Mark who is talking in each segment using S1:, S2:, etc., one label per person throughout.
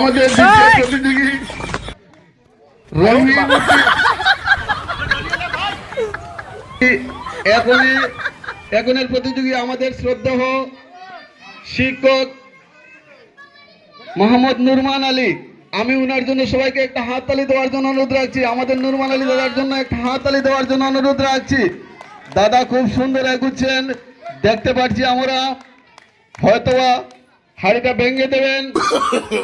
S1: আমাদের প্রতিযোগী রহিম এখনই এখনের প্রতিযোগী আমাদের শ্রদ্ধেয় শিক্ষক মোহাম্মদ নুরমান আলী। আমি উনার জন্য সবাইকে একটা হাততালি দেওয়ার জন্য অনুরোধ রাখছি। আমাদের নুরমান আলী দাদার জন্য একটা হাততালি দেওয়ার জন্য অনুরোধ রাখছি। দাদা খুব সুন্দর এগুচ্ছেন। দেখতে পাচ্ছি আমরা। হয়তোবা হাড়িটা ভেঙে দেবেন।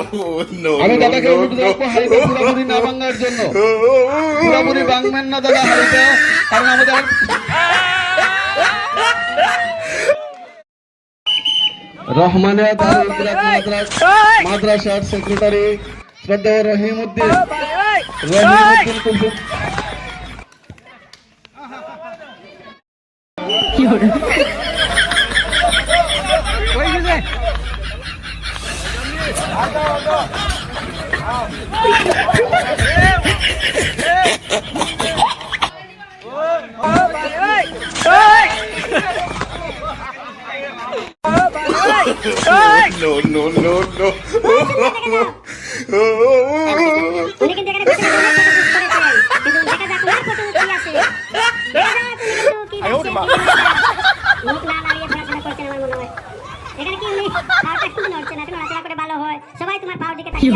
S1: আমি দাদাকে অনুরোধ রাখব হাড়িটা পুরোপুরি না ভাঙার জন্য। পুরোপুরি ভাঙবেন না দাদা হাড়িটা কারণ আমাদের রহমানিয়া মাদ্রাস মাদ্রাসার সেক্রেটারি শ্রদ্ধেয় রহিম উদ্দিন কুলসুম।
S2: no, no,
S3: কি না আমার মনে হয় এখানে কি উনি পাওটা কিন্তু নড়ছে না নড়াচড়া করে ভালো হয় সবাই তোমার দিকে তাকিয়ে